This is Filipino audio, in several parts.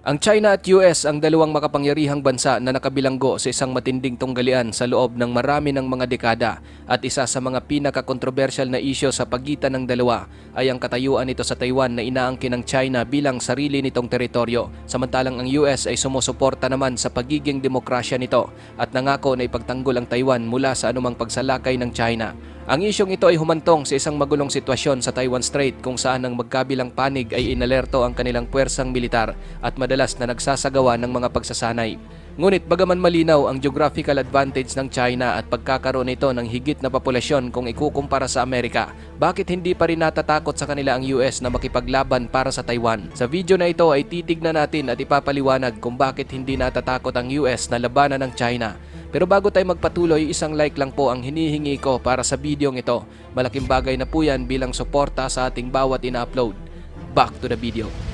Ang China at US ang dalawang makapangyarihang bansa na nakabilanggo sa isang matinding tunggalian sa loob ng marami ng mga dekada at isa sa mga pinaka-controversial na isyo sa pagitan ng dalawa ay ang katayuan nito sa Taiwan na inaangkin ng China bilang sarili nitong teritoryo samantalang ang US ay sumusuporta naman sa pagiging demokrasya nito at nangako na ipagtanggol ang Taiwan mula sa anumang pagsalakay ng China. Ang isyong ito ay humantong sa isang magulong sitwasyon sa Taiwan Strait kung saan ang magkabilang panig ay inalerto ang kanilang puwersang militar at madalas na nagsasagawa ng mga pagsasanay. Ngunit bagaman malinaw ang geographical advantage ng China at pagkakaroon nito ng higit na populasyon kung ikukumpara sa Amerika, bakit hindi pa rin natatakot sa kanila ang US na makipaglaban para sa Taiwan? Sa video na ito ay titignan natin at ipapaliwanag kung bakit hindi natatakot ang US na labanan ng China pero bago tayo magpatuloy, isang like lang po ang hinihingi ko para sa videong ito. Malaking bagay na po yan bilang suporta sa ating bawat ina-upload. Back to the video.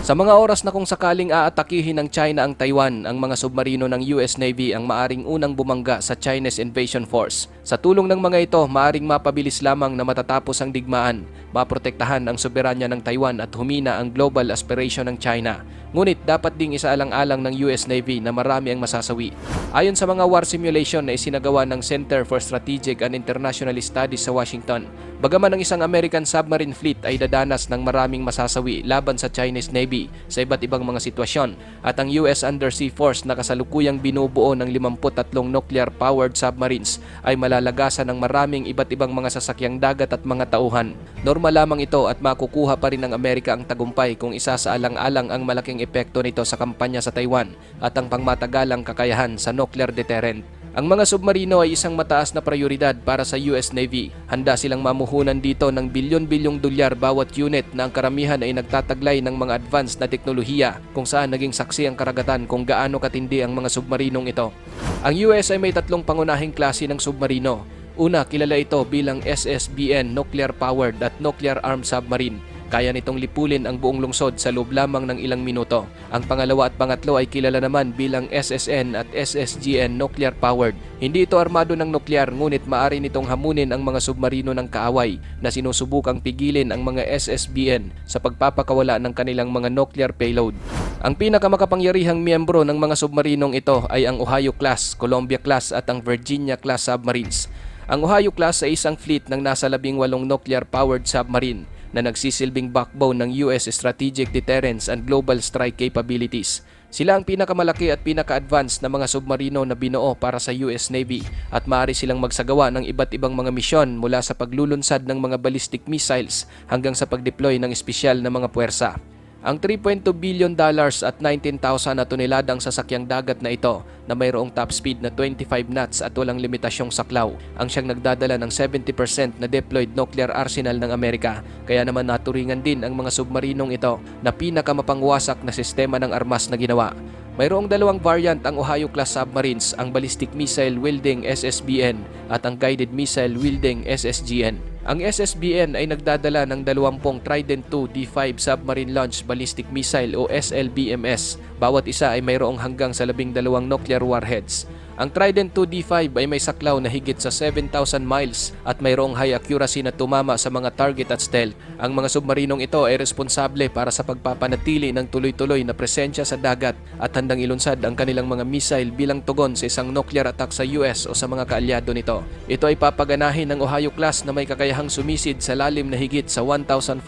Sa mga oras na kung sakaling aatakihin ng China ang Taiwan, ang mga submarino ng US Navy ang maaring unang bumangga sa Chinese Invasion Force. Sa tulong ng mga ito, maaring mapabilis lamang na matatapos ang digmaan, maprotektahan ang soberanya ng Taiwan at humina ang global aspiration ng China. Ngunit dapat ding isaalang-alang ng US Navy na marami ang masasawi. Ayon sa mga war simulation na isinagawa ng Center for Strategic and International Studies sa Washington, bagaman ang isang American submarine fleet ay dadanas ng maraming masasawi laban sa Chinese Navy sa iba't ibang mga sitwasyon at ang US Undersea Force na kasalukuyang binubuo ng 53 nuclear-powered submarines ay malalagasan ng maraming iba't ibang mga sasakyang dagat at mga tauhan. Normal lamang ito at makukuha pa rin ng Amerika ang tagumpay kung isa sa alang-alang ang malaking epekto nito sa kampanya sa Taiwan at ang pangmatagalang kakayahan sa nuclear deterrent. Ang mga submarino ay isang mataas na prioridad para sa US Navy. Handa silang mamuhunan dito ng bilyon-bilyong dolyar bawat unit na ang karamihan ay nagtataglay ng mga advanced na teknolohiya kung saan naging saksi ang karagatan kung gaano katindi ang mga submarinong ito. Ang US ay may tatlong pangunahing klase ng submarino. Una, kilala ito bilang SSBN Nuclear Powered at Nuclear Armed Submarine. Kaya nitong lipulin ang buong lungsod sa loob lamang ng ilang minuto. Ang pangalawa at pangatlo ay kilala naman bilang SSN at SSGN nuclear powered. Hindi ito armado ng nuklear ngunit maaari nitong hamunin ang mga submarino ng kaaway na sinusubukang pigilin ang mga SSBN sa pagpapakawala ng kanilang mga nuclear payload. Ang pinakamakapangyarihang miyembro ng mga submarinong ito ay ang Ohio class, Columbia class at ang Virginia class submarines. Ang Ohio class ay isang fleet ng nasa labing walong nuclear-powered submarine na nagsisilbing backbone ng US strategic deterrence and global strike capabilities. Sila ang pinakamalaki at pinaka-advanced na mga submarino na binuo para sa US Navy at maaari silang magsagawa ng iba't ibang mga misyon mula sa paglulunsad ng mga ballistic missiles hanggang sa pag-deploy ng espesyal na mga puwersa. Ang 3.2 billion dollars at 19,000 na toneladang sasakyang dagat na ito na mayroong top speed na 25 knots at walang limitasyong saklaw ang siyang nagdadala ng 70% na deployed nuclear arsenal ng Amerika kaya naman naturingan din ang mga submarinong ito na pinakamapangwasak na sistema ng armas na ginawa. Mayroong dalawang variant ang Ohio class submarines, ang ballistic missile wielding SSBN at ang guided missile wielding SSGN. Ang SSBN ay nagdadala ng 20 Trident 2 D5 Submarine Launch Ballistic Missile o SLBMS. Bawat isa ay mayroong hanggang sa 12 nuclear warheads. Ang Trident 2 D5 ay may saklaw na higit sa 7,000 miles at mayroong high accuracy na tumama sa mga target at stealth. Ang mga submarinong ito ay responsable para sa pagpapanatili ng tuloy-tuloy na presensya sa dagat at handang ilunsad ang kanilang mga missile bilang tugon sa isang nuclear attack sa US o sa mga kaalyado nito. Ito ay papaganahin ng Ohio class na may kakayahang sumisid sa lalim na higit sa 1,500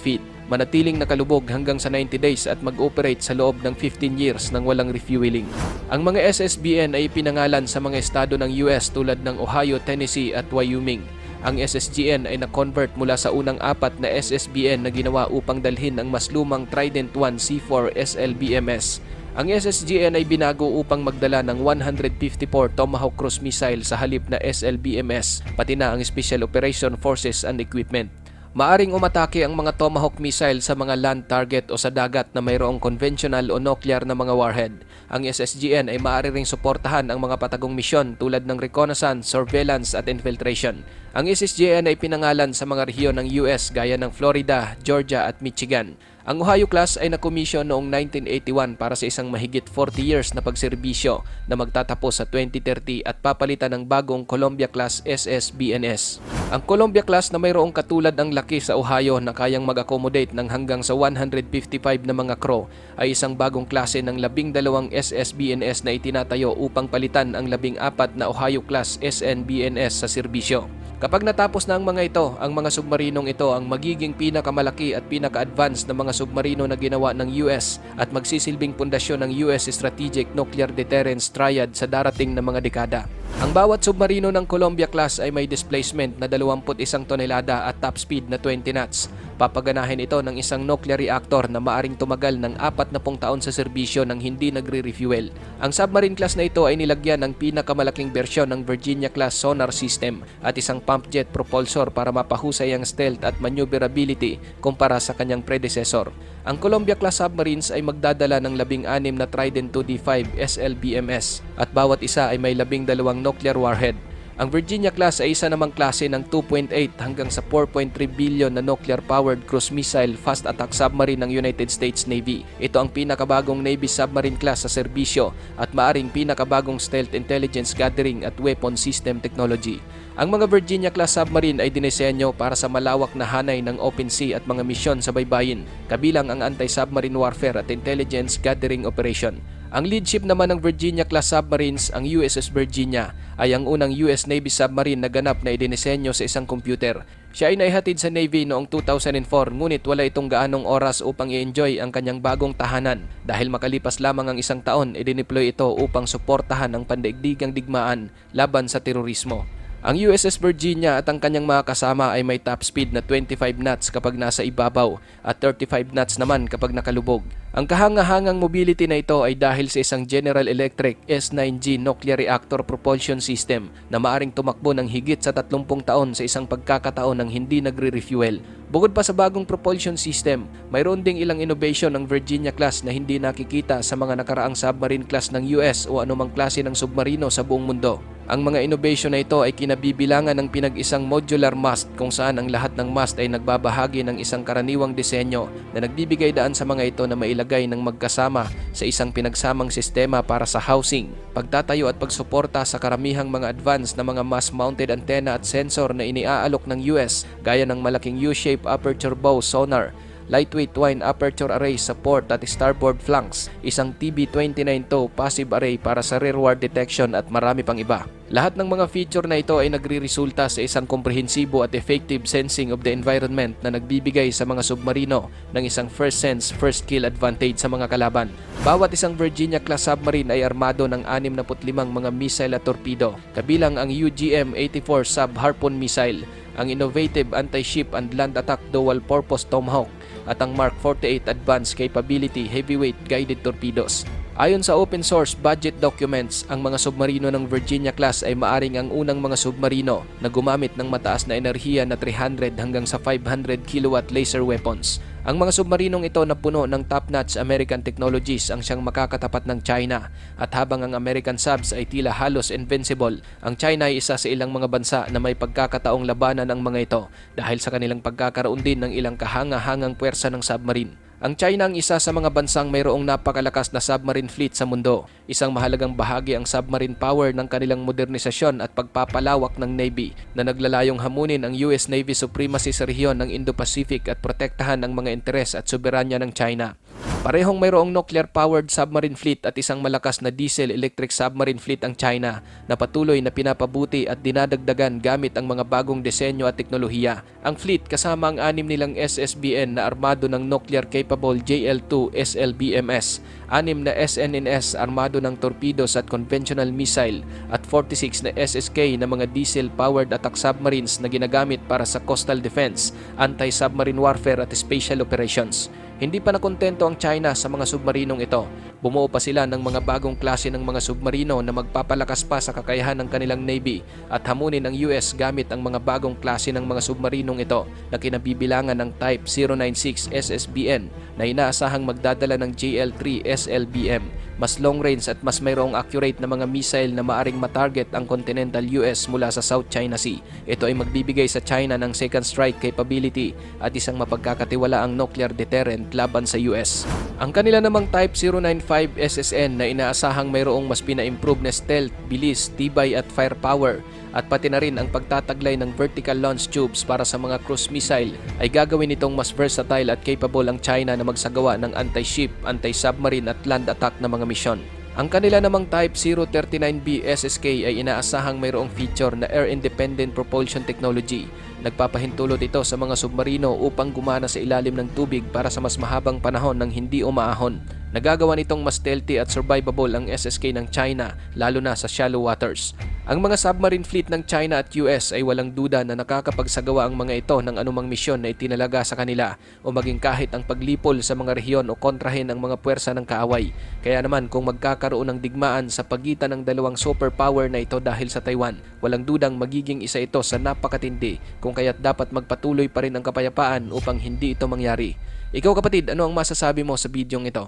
feet manatiling nakalubog hanggang sa 90 days at mag-operate sa loob ng 15 years nang walang refueling. Ang mga SSBN ay pinangalan sa mga estado ng US tulad ng Ohio, Tennessee at Wyoming. Ang SSGN ay na-convert mula sa unang apat na SSBN na ginawa upang dalhin ang mas lumang Trident 1 C4 SLBMS. Ang SSGN ay binago upang magdala ng 154 Tomahawk cruise missile sa halip na SLBMS, pati na ang Special Operation Forces and Equipment. Maaring umatake ang mga Tomahawk missile sa mga land target o sa dagat na mayroong conventional o nuclear na mga warhead. Ang SSGN ay maaari ring suportahan ang mga patagong misyon tulad ng reconnaissance, surveillance at infiltration. Ang SSGN ay pinangalan sa mga rehiyon ng US gaya ng Florida, Georgia at Michigan. Ang Ohio class ay nakomisyon noong 1981 para sa isang mahigit 40 years na pagserbisyo na magtatapos sa 2030 at papalitan ng bagong Columbia class SSBNS. Ang Columbia class na mayroong katulad ng laki sa Ohio na kayang mag-accommodate ng hanggang sa 155 na mga crew ay isang bagong klase ng labing dalawang SSBNS na itinatayo upang palitan ang labing apat na Ohio class SNBNS sa serbisyo. Kapag natapos na ang mga ito, ang mga submarinong ito ang magiging pinakamalaki at pinaka-advanced na mga submarino na ginawa ng US at magsisilbing pundasyon ng US Strategic Nuclear Deterrence Triad sa darating na mga dekada. Ang bawat submarino ng Columbia class ay may displacement na 21 tonelada at top speed na 20 knots. Papaganahin ito ng isang nuclear reactor na maaring tumagal ng 40 taon sa serbisyo nang hindi nagre-refuel. Ang submarine class na ito ay nilagyan ng pinakamalaking bersyon ng Virginia class sonar system at isang pump jet propulsor para mapahusay ang stealth at maneuverability kumpara sa kanyang predecessor. Ang Columbia class submarines ay magdadala ng labing anim na Trident 2D5 SLBMS at bawat isa ay may labing dalawang nuclear warhead. Ang Virginia class ay isa namang klase ng 2.8 hanggang sa 4.3 billion na nuclear-powered cruise missile fast attack submarine ng United States Navy. Ito ang pinakabagong Navy submarine class sa serbisyo at maaring pinakabagong stealth intelligence gathering at weapon system technology. Ang mga Virginia class submarine ay dinisenyo para sa malawak na hanay ng open sea at mga misyon sa baybayin, kabilang ang anti-submarine warfare at intelligence gathering operation. Ang lead ship naman ng Virginia class submarines, ang USS Virginia, ay ang unang US Navy submarine na ganap na idinisenyo sa isang computer. Siya ay naihatid sa Navy noong 2004 ngunit wala itong gaanong oras upang i-enjoy ang kanyang bagong tahanan dahil makalipas lamang ang isang taon i-deploy ito upang suportahan ang pandaigdigang digmaan laban sa terorismo. Ang USS Virginia at ang kanyang mga kasama ay may top speed na 25 knots kapag nasa ibabaw at 35 knots naman kapag nakalubog. Ang kahangahangang mobility na ito ay dahil sa isang General Electric S9G nuclear reactor propulsion system na maaring tumakbo ng higit sa 30 taon sa isang pagkakataon ng hindi nagre-refuel. Bukod pa sa bagong propulsion system, mayroon ding ilang innovation ng Virginia class na hindi nakikita sa mga nakaraang submarine class ng US o anumang klase ng submarino sa buong mundo. Ang mga innovation na ito ay kinabibilangan ng pinag-isang modular mast kung saan ang lahat ng mast ay nagbabahagi ng isang karaniwang disenyo na nagbibigay daan sa mga ito na mailagay ng magkasama sa isang pinagsamang sistema para sa housing, pagtatayo at pagsuporta sa karamihang mga advanced na mga mass-mounted antenna at sensor na iniaalok ng US gaya ng malaking U-shape aperture bow sonar lightweight twine aperture array sa port at starboard flanks, isang TB29 passive array para sa rearward detection at marami pang iba. Lahat ng mga feature na ito ay nagre-resulta sa isang komprehensibo at effective sensing of the environment na nagbibigay sa mga submarino ng isang first sense, first kill advantage sa mga kalaban. Bawat isang Virginia class submarine ay armado ng 65 mga missile at torpedo, kabilang ang UGM-84 sub-Harpoon missile, ang innovative anti-ship and land attack dual-purpose Tomahawk, at ang Mark 48 Advanced Capability Heavyweight Guided Torpedoes. Ayon sa open source budget documents, ang mga submarino ng Virginia class ay maaring ang unang mga submarino na gumamit ng mataas na enerhiya na 300 hanggang sa 500 kilowatt laser weapons. Ang mga submarinong ito na puno ng top-notch American technologies ang siyang makakatapat ng China at habang ang American subs ay tila halos invincible, ang China ay isa sa ilang mga bansa na may pagkakataong labanan ang mga ito dahil sa kanilang pagkakaroon din ng ilang kahanga-hangang puwersa ng submarine. Ang China ang isa sa mga bansang mayroong napakalakas na submarine fleet sa mundo. Isang mahalagang bahagi ang submarine power ng kanilang modernisasyon at pagpapalawak ng Navy na naglalayong hamunin ang US Navy supremacy sa rehiyon ng Indo-Pacific at protektahan ang mga interes at soberanya ng China. Parehong mayroong nuclear-powered submarine fleet at isang malakas na diesel-electric submarine fleet ang China na patuloy na pinapabuti at dinadagdagan gamit ang mga bagong disenyo at teknolohiya. Ang fleet kasama ang anim nilang SSBN na armado ng nuclear-capable JL-2 SLBMS, anim na SNNS armado ng torpedoes at conventional missile at 46 na SSK na mga diesel-powered attack submarines na ginagamit para sa coastal defense, anti-submarine warfare at special operations. Hindi pa nakontento ang China sa mga submarinong ito. Bumuo pa sila ng mga bagong klase ng mga submarino na magpapalakas pa sa kakayahan ng kanilang Navy at hamunin ang US gamit ang mga bagong klase ng mga submarinong ito na kinabibilangan ng Type 096 SSBN na inaasahang magdadala ng JL-3 SLBM, mas long range at mas mayroong accurate na mga missile na maaring matarget ang continental US mula sa South China Sea. Ito ay magbibigay sa China ng second strike capability at isang mapagkakatiwalaang nuclear deterrent laban sa US. Ang kanila namang Type 095 SSN na inaasahang mayroong mas pina-improve na stealth, bilis, tibay at firepower at pati na rin ang pagtataglay ng vertical launch tubes para sa mga cruise missile ay gagawin nitong mas versatile at capable ang China na magsagawa ng anti-ship, anti-submarine at land attack na mga misyon. Ang kanila namang Type 039B SSK ay inaasahang mayroong feature na Air Independent Propulsion Technology. Nagpapahintulot ito sa mga submarino upang gumana sa ilalim ng tubig para sa mas mahabang panahon ng hindi umaahon. Nagagawa nitong mas stealthy at survivable ang SSK ng China lalo na sa shallow waters. Ang mga submarine fleet ng China at US ay walang duda na nakakapagsagawa ang mga ito ng anumang misyon na itinalaga sa kanila o maging kahit ang paglipol sa mga rehiyon o kontrahin ang mga puwersa ng kaaway. Kaya naman kung magkakaroon ng digmaan sa pagitan ng dalawang superpower na ito dahil sa Taiwan, walang dudang magiging isa ito sa napakatindi kung kaya't dapat magpatuloy pa rin ang kapayapaan upang hindi ito mangyari. Ikaw kapatid, ano ang masasabi mo sa bidyong ito?